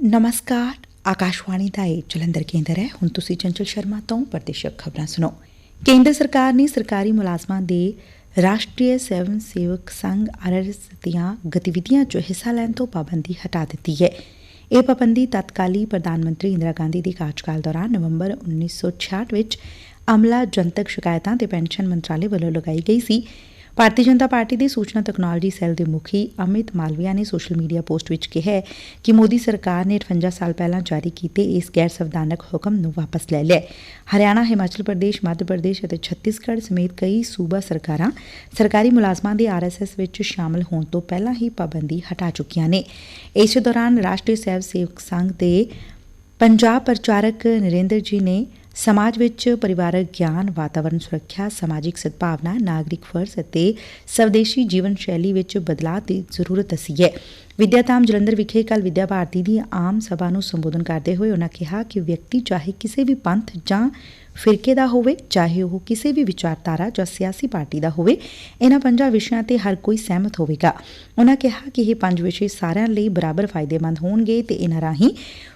ਨਮਸਕਾਰ ਆਕਾਸ਼ਵਾਣੀ ਦਾ ਇਹ ਜਲੰਧਰ ਕੇਂਦਰ ਹੈ ਹੁਣ ਤੁਸੀਂ ਚੰਚਲ ਸ਼ਰਮਾ ਤੋਂ ਪ੍ਰਤੀਸ਼ਕ ਖਬਰਾਂ ਸੁਣੋ ਕੇਂਦਰ ਸਰਕਾਰ ਨੇ ਸਰਕਾਰੀ ਮੁਲਾਜ਼ਮਾਂ ਦੇ ਰਾਸ਼ਟਰੀ ਸਵੈਮ ਸੇਵਕ ਸੰਘ ਆਰਐਸ ਦੀਆਂ ਗਤੀਵਿਧੀਆਂ 'ਚ ਹਿੱਸਾ ਲੈਣ ਤੋਂ ਪਾਬੰਦੀ ਹਟਾ ਦਿੱਤੀ ਹੈ ਇਹ ਪਾਬੰਦੀ ਤਤਕਾਲੀ ਪ੍ਰਧਾਨ ਮੰਤਰੀ ਇੰਦਰਾ ਗਾਂਧੀ ਦੀ ਕਾਰਜਕਾਲ ਦੌਰਾਨ ਨਵੰਬਰ 1966 ਵਿੱਚ ਅਮਲਾ ਜਨਤਕ ਸ਼ਿਕਾਇਤਾਂ ਤੇ ਪੈਨਸ਼ਨ ਮੰਤਰਾਲੇ ਵੱਲੋਂ ਲਗਾਈ ਗਈ ਸੀ ਭਾਰਤੀ ਜਨਤਾ ਪਾਰਟੀ ਦੇ ਸੂਚਨਾ ਤਕਨਾਲੋਜੀ ਸੈੱਲ ਦੇ ਮੁਖੀ ਅਮਿਤ ਮਾਲਵੀਆ ਨੇ ਸੋਸ਼ਲ ਮੀਡੀਆ ਪੋਸਟ ਵਿੱਚ ਕਿਹਾ ਕਿ ਮੋਦੀ ਸਰਕਾਰ ਨੇ 58 ਸਾਲ ਪਹਿਲਾਂ ਜਾਰੀ ਕੀਤੇ ਇਸ ਗੈਰ ਸੰਵਿਧਾਨਕ ਹੁਕਮ ਨੂੰ ਵਾਪਸ ਲੈ ਲਿਆ ਹਰਿਆਣਾ, ਹਿਮਾਚਲ ਪ੍ਰਦੇਸ਼, ਮੱਧ ਪ੍ਰਦੇਸ਼ ਅਤੇ ਛੱਤੀਸਗੜ੍ਹ ਸਮੇਤ ਕਈ ਸੂਬਾ ਸਰਕਾਰਾਂ ਸਰਕਾਰੀ ਮੁਲਾਜ਼ਮਾਂ ਦੇ ਆਰਐਸਐਸ ਵਿੱਚ ਸ਼ਾਮਲ ਹੋਣ ਤੋਂ ਪਹਿਲਾਂ ਹੀ ਪਾਬੰਦੀ ਹਟਾ ਚੁੱਕੀਆਂ ਨੇ। ਇਸ ਦੌਰਾਨ ਰਾਸ਼ਟਰੀ ਸਵੈ ਸੇਵਕ ਸੰਘ ਦੇ ਪੰਜਾਬ ਪ੍ਰਚਾਰਕ ਨਰਿੰਦਰ ਜੀ ਨੇ ਸਮਾਜ ਵਿੱਚ ਪਰਿਵਾਰਕ ਗਿਆਨ ਵਾਤਾਵਰਣ ਸੁਰੱਖਿਆ, ਸਮਾਜਿਕ ਸਦਭਾਵਨਾ, ਨਾਗਰਿਕ ਫਰਜ਼ ਅਤੇ ਸਵਦੇਸ਼ੀ ਜੀਵਨ ਸ਼ੈਲੀ ਵਿੱਚ ਬਦਲਾਅ ਦੀ ਜ਼ਰੂਰਤ ਦੱਸੀ ਹੈ। ਵਿਦਿਆਧਾਮ ਜਲੰਧਰ ਵਿਖੇ ਕੱਲ ਵਿਦਿਆ ਭਾਰਤੀ ਦੀ ਆਮ ਸਭਾ ਨੂੰ ਸੰਬੋਧਨ ਕਰਦੇ ਹੋਏ ਉਨ੍ਹਾਂ ਕਿਹਾ ਕਿ ਵਿਅਕਤੀ ਚਾਹੇ ਕਿਸੇ ਵੀ ਪੰਥ ਜਾਂ ਫਿਰਕੇ ਦਾ ਹੋਵੇ, ਚਾਹੇ ਉਹ ਕਿਸੇ ਵੀ ਵਿਚਾਰਧਾਰਾ ਜਾਂ ਸਿਆਸੀ ਪਾਰਟੀ ਦਾ ਹੋਵੇ ਇਹਨਾਂ ਪੰਜਾਂ ਵਿਸ਼ਿਆਂ ਤੇ ਹਰ ਕੋਈ ਸਹਿਮਤ ਹੋਵੇਗਾ। ਉਨ੍ਹਾਂ ਕਿਹਾ ਕਿ ਇਹ ਪੰਜ ਵਿਸ਼ੇ ਸਾਰਿਆਂ ਲਈ ਬਰਾਬਰ ਫਾਇਦੇਮੰਦ ਹੋਣਗੇ ਤੇ ਇਹਨਾਂ ਰਾਹੀਂ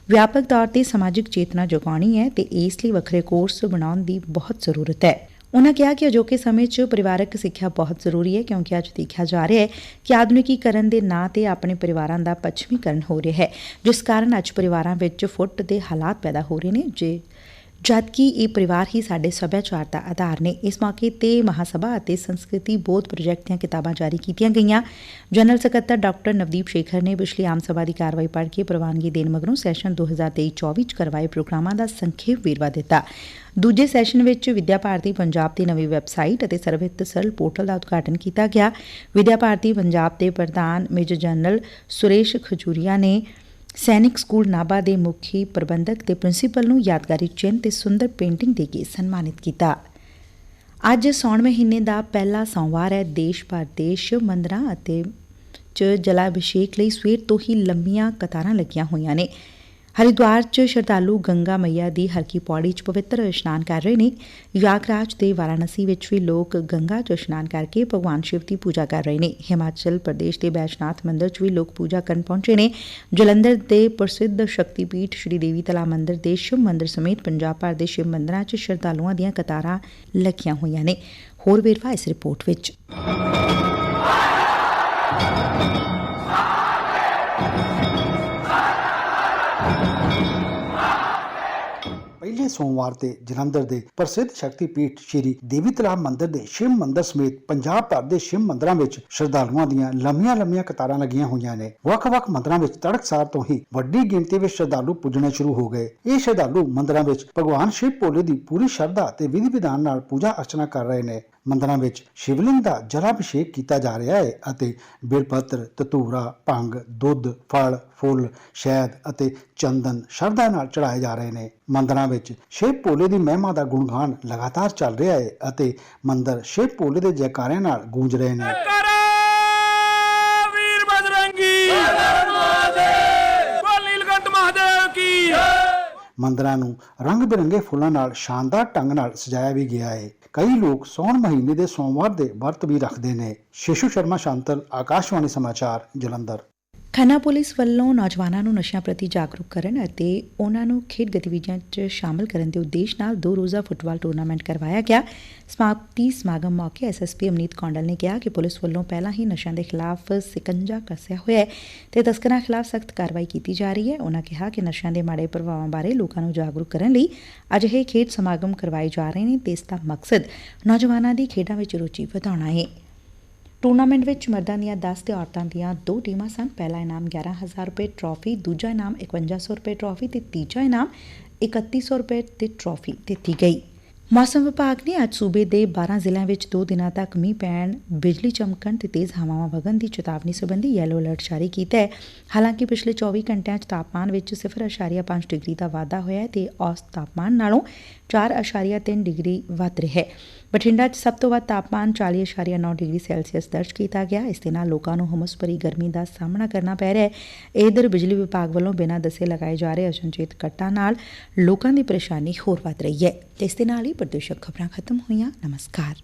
ਵਿਆਪਕ ਤੌਰ ਤੇ ਸਮਾਜਿਕ ਚੇਤਨਾ ਜਗਾਉਣੀ ਹੈ ਤੇ ਇਸ ਲਈ ਵੱਖਰੇ ਕੋਰਸ ਬਣਾਉਣ ਦੀ ਬਹੁਤ ਜ਼ਰੂਰਤ ਹੈ। ਉਨ੍ਹਾਂ ਕਿਹਾ ਕਿ ਅਜੋਕੇ ਸਮੇਂ 'ਚ ਪਰਿਵਾਰਕ ਸਿੱਖਿਆ ਬਹੁਤ ਜ਼ਰੂਰੀ ਹੈ ਕਿਉਂਕਿ ਅੱਜ ਦੇਖਿਆ ਜਾ ਰਿਹਾ ਹੈ ਕਿ ਆਧੁਨਿਕੀਕਰਨ ਦੇ ਨਾਂ ਤੇ ਆਪਣੇ ਪਰਿਵਾਰਾਂ ਦਾ ਪੱਛਮੀਕਰਨ ਹੋ ਰਿਹਾ ਹੈ, ਜਿਸ ਕਾਰਨ ਅੱਜ ਪਰਿਵਾਰਾਂ ਵਿੱਚ ਫੁੱਟ ਦੇ ਹਾਲਾਤ ਪੈਦਾ ਹੋ ਰਹੇ ਨੇ, ਜੇ ਜਦਕਿ ਇਹ ਪਰਿਵਾਰ ਹੀ ਸਾਡੇ ਸੱਭਿਆਚਾਰ ਦਾ ਆਧਾਰ ਨੇ, ਇਸ ਮੌਕੇ ਤੇ ਮਹਾਸਭਾ ਅਤੇ ਸੰਸਕ੍ਰਿਤੀ ਬੋਧ ਪ੍ਰੋਜੈਕਟ ਦੀਆਂ ਕਿਤਾਬਾਂ ਜਾਰੀ ਕੀਤੀਆਂ ਗਈਆਂ। ਜਨਰਲ ਸਕੱਤਰ ਡਾਕਟਰ ਨਵਦੀਪ ਸ਼ੇਖਰ ਨੇ ਪਿਛਲੀ ਆਮ ਸਭਾ ਦੀ ਕਾਰਵਾਈ ਪੜ੍ਹ ਕੇ ਪ੍ਰਵਾਨਗੀ ਦੇਣ ਮਗਰੋਂ ਸੈਸ਼ਨ 2023-24 ਚ ਕਰਵਾਏ ਪ੍ਰੋਗਰਾਮਾਂ ਦਾ ਸੰਖੇਪ ਵੇਰਵਾ ਦਿੱਤਾ। ਦੂਜੇ ਸੈਸ਼ਨ ਵਿੱਚ ਵਿਦਿਆ ਭਾਰਤੀ ਪੰਜਾਬ ਦੀ ਨਵੀਂ ਵੈਬਸਾਈਟ ਅਤੇ ਸਰਵਿਤ ਸਰਲ ਪੋਰਟਲ ਦਾ ਉਦਘਾਟਨ ਕੀਤਾ ਗਿਆ। ਵਿਦਿਆ ਭਾਰਤੀ ਪੰਜਾਬ ਦੇ ਪ੍ਰਧਾਨ ਮੇਜਰ ਜਨਰਲ ਸੁਰੇਸ਼ ਖਜੂਰੀਆ ਨੇ ਸੈਨਿਕ ਸਕੂਲ ਨਾਬਾ ਦੇ ਮੁਖੀ ਪ੍ਰਬੰਧਕ ਤੇ ਪ੍ਰਿੰਸੀਪਲ ਨੂੰ ਯਾਦਗਾਰੀ ਚਿੰਨ੍ਹ ਤੇ ਸੁੰਦਰ ਪੇਂਟਿੰਗ ਦੇ ਕੇ ਸਨਮਾਨਿਤ ਕੀਤਾ। ਅੱਜ ਸੌਣ ਮਹੀਨੇ ਦਾ ਪਹਿਲਾ ਸੋਮਵਾਰ ਹੈ। ਦੇਸ਼ ਭਰ ਦੇ ਸ਼ਿਵ ਮੰਦਰਾਂ ਅਤੇ ਚ ਜਲਾਭਿਸ਼ੇਕ ਲਈ ਸਵੇਰ ਤੋਂ ਹੀ ਲੰਮੀਆਂ ਕਤਾਰਾਂ ਲੱਗੀਆਂ ਹੋਈਆਂ ਨੇ। ਹਰਿਦੁਆਰ 'ਚ ਸ਼ਰਧਾਲੂ ਗੰਗਾ ਮਈਆ ਦੀ ਹਲਕੀ ਪੌੜੀ 'ਚ ਪਵਿੱਤਰ ਇਸ਼ਨਾਨ ਕਰ ਰਹੇ ਨੇ। ਯਾਗਰਾਜ ਤੇ ਵਾਰਾਣਸੀ ਵਿੱਚ ਵੀ ਲੋਕ ਗੰਗਾ 'ਚ ਇਸ਼ਨਾਨ ਕਰਕੇ ਭਗਵਾਨ ਸ਼ਿਵ ਦੀ ਪੂਜਾ ਕਰ ਰਹੇ ਨੇ। ਹਿਮਾਚਲ ਪ੍ਰਦੇਸ਼ ਦੇ ਬੈਜਨਾਥ ਮੰਦਿਰ 'ਚ ਵੀ ਲੋਕ ਪੂਜਾ ਕਰਨ ਪਹੁੰਚੇ ਨੇ। ਜਲੰਧਰ ਦੇ ਪ੍ਰਸਿੱਧ ਸ਼ਕਤੀਪੀਠ ਸ਼੍ਰੀ ਦੇਵੀ ਤਲਾ ਮੰਦਿਰ ਦੇ ਸ਼ਿਵ ਮੰਦਿਰ ਸਮੇਤ ਪੰਜਾਬ ਭਰ ਦੇ ਸ਼ਿਵ ਮੰਦਿਰਾਂ 'ਚ ਸ਼ਰਧਾਲੂਆਂ ਦੀਆਂ ਕਤਾਰਾਂ ਲੱਗੀਆਂ ਹੋਈਆਂ ਨੇ। ਹੋਰ ਵੇਰਵਾ ਇਸ ਰਿਪੋਰਟ ਵਿੱਚ। ਪਹਿਲੇ ਸੋਮਵਾਰ ਤੇ ਜਲੰਧਰ ਦੇ ਪ੍ਰਸਿੱਧ ਸ਼ਕਤੀਪੀਠ ਸ਼੍ਰੀ ਦੇਵੀ ਤਲਾਬ ਮੰਦਿਰ ਦੇ ਸ਼ਿਵ ਮੰਦਿਰ ਸਮੇਤ ਪੰਜਾਬ ਭਰ ਦੇ ਸ਼ਿਵ ਮੰਦਿਰਾਂ ਵਿੱਚ ਸ਼ਰਧਾਲੂਆਂ ਦੀਆਂ ਲੰਮੀਆਂ-ਲੰਮੀਆਂ ਕਤਾਰਾਂ ਲੱਗੀਆਂ ਹੋਈਆਂ ਨੇ। ਵੱਖ-ਵੱਖ ਮੰਦਿਰਾਂ ਵਿੱਚ ਤੜਕਸਾਰ ਤੋਂ ਹੀ ਵੱਡੀ ਗਿਣਤੀ ਵਿੱਚ ਸ਼ਰਧਾਲੂ ਪੁੱਜਣੇ ਸ਼ੁਰੂ ਹੋ ਗਏ। ਇਹ ਸ਼ਰਧਾਲੂ ਮੰਦਿਰਾਂ ਵਿੱਚ ਭਗਵਾਨ ਸ਼ਿਵ ਭੋਲੇ ਦੀ ਪੂਰੀ ਸ਼ਰਧਾ ਤੇ ਵਿਧੀ ਵਿਧਾਨ ਨਾਲ ਪੂਜਾ ਅਰਚਨਾ ਕਰ ਰਹੇ ਨੇ। ਮੰਦਰਾਂ ਵਿੱਚ ਸ਼ਿਵਲਿੰਗ ਦਾ ਜਲਾਭਿਸ਼ੇਕ ਕੀਤਾ ਜਾ ਰਿਹਾ ਹੈ ਅਤੇ ਬਿਲਪੱਤਰ ਤਤੂਰਾ ਭੰਗ, ਦੁੱਧ, ਫਲ, ਫੁੱਲ, ਸ਼ਹਿਦ ਅਤੇ ਚੰਦਨ ਸ਼ਰਧਾ ਨਾਲ ਚੜਾਏ ਜਾ ਰਹੇ ਨੇ। ਮੰਦਰਾਂ ਵਿੱਚ ਸ਼ਿਵ ਭੋਲੇ ਦੀ ਮਹਿਮਾ ਦਾ ਗੁਣਗਾਨ ਲਗਾਤਾਰ ਚੱਲ ਰਿਹਾ ਹੈ ਅਤੇ ਮੰਦਰ ਸ਼ਿਵ ਭੋਲੇ ਦੇ ਜੈਕਾਰਿਆਂ ਨਾਲ ਗੂੰਜ ਰਹੇ ਨੇ। ਮੰਦਰਾਂ ਨੂੰ ਰੰਗ ਬਿਰੰਗੇ ਫੁੱਲਾਂ ਨਾਲ ਸ਼ਾਨਦਾਰ ਢੰਗ ਨਾਲ ਸਜਾਇਆ ਵੀ ਗਿਆ ਹੈ ਕਈ ਲੋਕ ਸੌਣ ਮਹੀਨੇ ਦੇ ਸੋਮਵਾਰ ਦੇ ਵਰਤ ਵੀ ਰੱਖਦੇ ਨੇ। ਸ਼ਿਸ਼ੂ ਸ਼ਰਮਾ, ਸ਼ਾਂਤਲ, ਆਕਾਸ਼ਵਾਣੀ ਸਮਾਚਾਰ, ਜਲੰਧਰ। ਖੰਨਾ ਪੁਲਿਸ ਵੱਲੋਂ ਨੌਜਵਾਨਾਂ ਨੂੰ ਨਸ਼ਿਆਂ ਪ੍ਰਤੀ ਜਾਗਰੂਕ ਕਰਨ ਅਤੇ ਉਹਨਾਂ ਨੂੰ ਖੇਡ ਗਤੀਵਿਧੀਆਂ 'ਚ ਸ਼ਾਮਲ ਕਰਨ ਦੇ ਉਦੇਸ਼ ਨਾਲ ਦੋ ਰੋਜ਼ਾ ਫੁੱਟਬਾਲ ਟੂਰਨਾਮੈਂਟ ਕਰਵਾਇਆ ਗਿਆ। ਸਮਾਪਤੀ ਸਮਾਗਮ ਮੌਕੇ ਐਸਐਸਪੀ ਅਮਨੀਤ ਕੌਂਡਲ ਨੇ ਕਿਹਾ ਕਿ ਪੁਲਿਸ ਵੱਲੋਂ ਪਹਿਲਾਂ ਹੀ ਨਸ਼ਿਆਂ ਦੇ ਖਿਲਾਫ ਸਿਕੰਜਾ ਕੱਸਿਆ ਹੋਇਆ ਹੈ ਤੇ ਤਸਕਰਾਂ ਖਿਲਾਫ ਸਖਤ ਕਾਰਵਾਈ ਕੀਤੀ ਜਾ ਰਹੀ ਹੈ। ਉਹਨਾਂ ਕਿਹਾ ਕਿ ਨਸ਼ਿਆਂ ਦੇ ਮਾੜੇ ਪ੍ਰਭਾਵਾਂ ਬਾਰੇ ਲੋਕਾਂ ਨੂੰ ਜਾਗਰੂਕ ਕਰਨ ਲਈ ਅਜਿਹੇ ਖੇਡ ਸਮਾਗਮ ਕਰਵਾਏ ਜਾ ਰਹੇ ਨੇ ਤੇ ਇਸ ਦਾ ਮਕਸਦ ਨੌਜਵਾਨਾਂ ਦੀ ਖੇਡਾਂ ਵਿੱਚ ਰੁਚੀ ਵਧਾਉਣਾ ਹੈ। ਟੂਰਨਾਮੈਂਟ ਵਿੱਚ ਮਰਦਾਂ ਦੀਆਂ 10 ਤੇ ਔਰਤਾਂ ਦੀਆਂ ਦੋ ਟੀਮਾਂ ਸਨ। ਪਹਿਲਾ ਇਨਾਮ 11000 ਰੁਪਏ ਟਰਾਫੀ ਦੂਜਾ ਇਨਾਮ 5100 ਰੁਪਏ ਟਰਾਫੀ ਤੇ ਤੀਜਾ ਇਨਾਮ 3100 ਰੁਪਏ ਤੇ ਟਰਾਫੀ ਦਿੱਤੀ ਗਈ। ਮੌਸਮ ਵਿਭਾਗ ਨੇ ਅੱਜ ਸੂਬੇ ਦੇ 12 ਜ਼ਿਲ੍ਹਿਆਂ ਵਿੱਚ 2 ਦਿਨਾਂ ਤੱਕ ਮੀਂਹ ਪੈਣ, ਬਿਜਲੀ ਚਮਕਣ ਤੇ ਤੇਜ਼ ਹਵਾਵਾਂ ਵਗਣ ਦੀ ਚੇਤਾਵਨੀ ਸੰਬੰਧੀ ਯੈਲੋ ਅਲਰਟ ਜਾਰੀ ਕੀਤਾ ਹੈ। ਹਾਲਾਂਕਿ ਪਿਛਲੇ 24 ਘੰਟਿਆਂ 'ਚ ਤਾਪਮਾਨ ਵਿੱਚ 0.5 ਡਿਗਰੀ ਦਾ ਵਾਧਾ ਹੋਇਆ ਹੈ ਤੇ ਔਸਤ ਤਾਪਮਾਨ ਨਾਲੋਂ 4.3 ਡਿਗਰੀ ਵੱਧ ਰਿਹਾ ਹੈ। ਬਠਿੰਡਾ 'ਚ ਸਭ ਤੋਂ ਵੱਧ ਤਾਪਮਾਨ 40.9 ਡਿਗਰੀ ਸੈਲਸੀਅਸ ਦਰਜ ਕੀਤਾ ਗਿਆ। ਇਸ ਦੇ ਨਾਲ ਲੋਕਾਂ ਨੂੰ ਹਮਸ ਭਰੀ ਗਰਮੀ ਦਾ ਸਾਹਮਣਾ ਕਰਨਾ ਪੈ ਰਿਹਾ ਹੈ। ਇਧਰ ਬਿਜਲੀ ਵਿਭਾਗ ਵੱਲੋਂ ਬਿਨਾਂ ਦੱਸੇ ਲਗਾਏ ਜਾ ਰਹੇ ਅਚਨਚੇਤ ਕੱਟਾਂ ਨਾਲ ਲੋਕਾਂ ਦੀ ਪਰੇਸ਼ਾਨੀ ਹੋਰ ਵੱਧ ਰਹੀ ਹੈ। ਤੇ ਇਸ ਦੇ ਨਾਲ ਹੀ ਪ੍ਰਦੂਸ਼ਕ ਖਬਰਾਂ ਖਤਮ ਹੋਈਆਂ। ਨਮਸਕਾਰ।